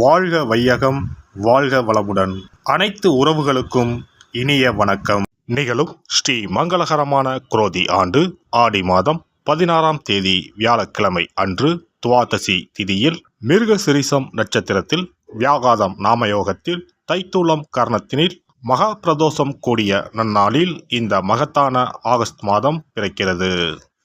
வாழ்க வையகம் வாழ்க வளமுடன். அனைத்து உறவுகளுக்கும் இனிய வணக்கம். நிகழும் ஸ்ரீ மங்களகரமான குரோதி ஆண்டு ஆடி மாதம் பதினாறாம் தேதி வியாழக்கிழமை அன்று துவாதசி திதியில் மிருகசிரிசம் நட்சத்திரத்தில் வியாகாதம் நாமயோகத்தில் தைத்தூளம் கர்ணத்தினில் மகா பிரதோஷம் கூடிய நன்னாளில் இந்த மகத்தான ஆகஸ்ட் மாதம் பிறக்கிறது.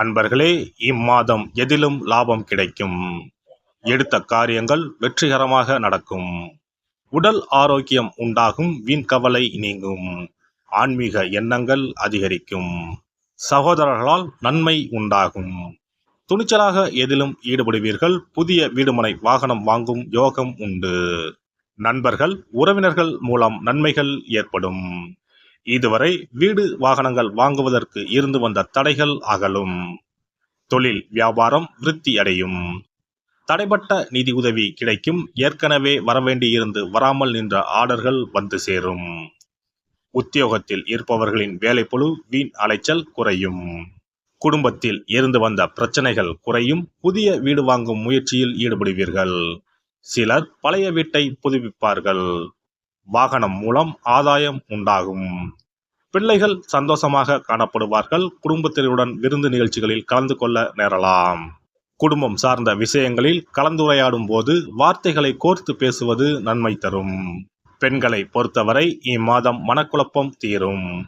அன்பர்களே இம்மாதம் எதிலும் லாபம் கிடைக்கும். எடுத்த காரியங்கள் வெற்றிகரமாக நடக்கும். உடல் ஆரோக்கியம் உண்டாகும் வீண் கவலை நீங்கும். ஆன்மீக எண்ணங்கள் அதிகரிக்கும். சகோதரர்களால் நன்மை உண்டாகும். துணிச்சலாக எதிலும் ஈடுபடுவீர்கள் புதிய வீடுமனை வாகனம் வாங்கும் யோகம் உண்டு. நண்பர்கள் உறவினர்கள் மூலம் நன்மைகள் ஏற்படும். இதுவரை வீடு வாகனங்கள் வாங்குவதற்கு இருந்து வந்த தடைகள் அகலும். தொழில் வியாபாரம் விருத்தி அடையும். தடைப்பட்ட நிதி உதவி கிடைக்கும். ஏற்கனவே வரவேண்டியிருந்து வராமல் நின்ற ஆர்டர்கள் வந்து சேரும். உத்தியோகத்தில் இருப்பவர்களின் வேலைப்பொழு வீண் அலைச்சல் குறையும். குடும்பத்தில் இருந்து வந்த பிரச்சனைகள் குறையும். புதிய வீடு வாங்கும் முயற்சியில் ஈடுபடுவீர்கள். சிலர் பழைய வீட்டை புதுப்பிப்பார்கள். வாகனம் மூலம் ஆதாயம் உண்டாகும். பிள்ளைகள் சந்தோஷமாக காணப்படுவார்கள். குடும்பத்தினருடன் விருந்து நிகழ்ச்சிகளில் கலந்து கொள்ள நேரலாம். குடும்பம் சார்ந்த விஷயங்களில் கலந்துரையாடும் போது வார்த்தைகளை கோர்த்து பேசுவது நன்மை தரும். பெண்களை பொறுத்தவரை இம்மாதம் மனக்குழப்பம் தீரும்.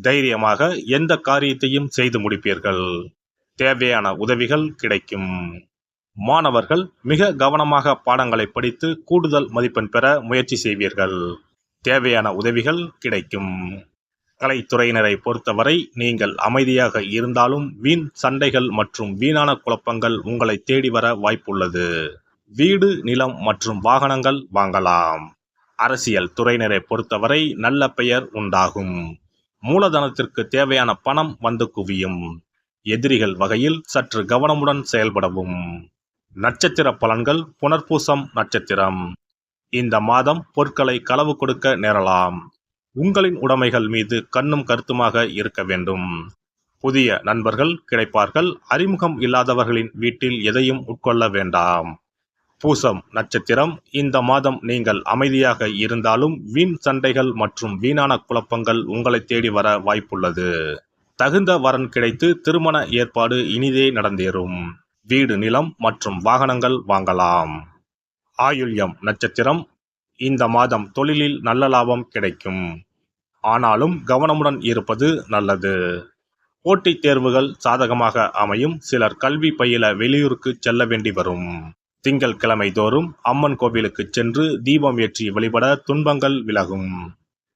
தைரியமாக எந்த காரியத்தையும் செய்து முடிப்பீர்கள். தேவையான உதவிகள் கிடைக்கும். மாணவர்கள் மிக கவனமாக பாடங்களை படித்து கூடுதல் மதிப்பெண் பெற முயற்சி செய்வீர்கள். தேவையான உதவிகள் கிடைக்கும். கலைத்துறையினரை பொறுத்தவரை நீங்கள் அமைதியாக இருந்தாலும் வீண் சண்டைகள் மற்றும் வீணான குழப்பங்கள் உங்களை தேடி வர வாய்ப்புள்ளது. வீடு நிலம் மற்றும் வாகனங்கள் வாங்கலாம். அரசியல் துறையினரை பொறுத்தவரை நல்ல பெயர் உண்டாகும். மூலதனத்திற்கு தேவையான பணம் வந்து குவியும். எதிரிகள் வகையில் சற்று கவனமுடன் செயல்படவும். நட்சத்திர பலன்கள் புனர்பூசம் நட்சத்திரம். இந்த மாதம் பொருட்களை களவு கொடுக்க நேரலாம். உங்களின் உடைமைகள் மீது கண்ணும் கருத்துமாக இருக்க வேண்டும். புதிய நண்பர்கள் கிடைப்பார்கள். அறிமுகம் இல்லாதவர்களின் வீட்டில் எதையும் உட்கொள்ள வேண்டாம். பூசம் நட்சத்திரம் இந்த மாதம் நீங்கள் அமைதியாக இருந்தாலும் வீண் சண்டைகள் மற்றும் வீணான குழப்பங்கள் உங்களை தேடி வர வாய்ப்புள்ளது. தகுந்த வரன் கிடைத்து திருமண ஏற்பாடு இனிதே நடந்தேறும். வீடு நிலம் மற்றும் வாகனங்கள் வாங்கலாம். ஆயுள்யம் நட்சத்திரம். இந்த மாதம் தொழிலில் நல்ல லாபம் கிடைக்கும். ஆனாலும் கவனமுடன் இருப்பது நல்லது. போட்டித் தேர்வுகள் சாதகமாக அமையும். சிலர் கல்வி பயில வெளியூருக்கு செல்ல வேண்டி வரும். திங்கள் கிழமை தோறும் அம்மன் கோவிலுக்கு சென்று தீபம் ஏற்றி வழிபட துன்பங்கள் விலகும்.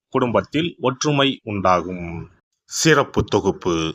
குடும்பத்தில் ஒற்றுமை உண்டாகும். சிறப்பு தொகுப்பு.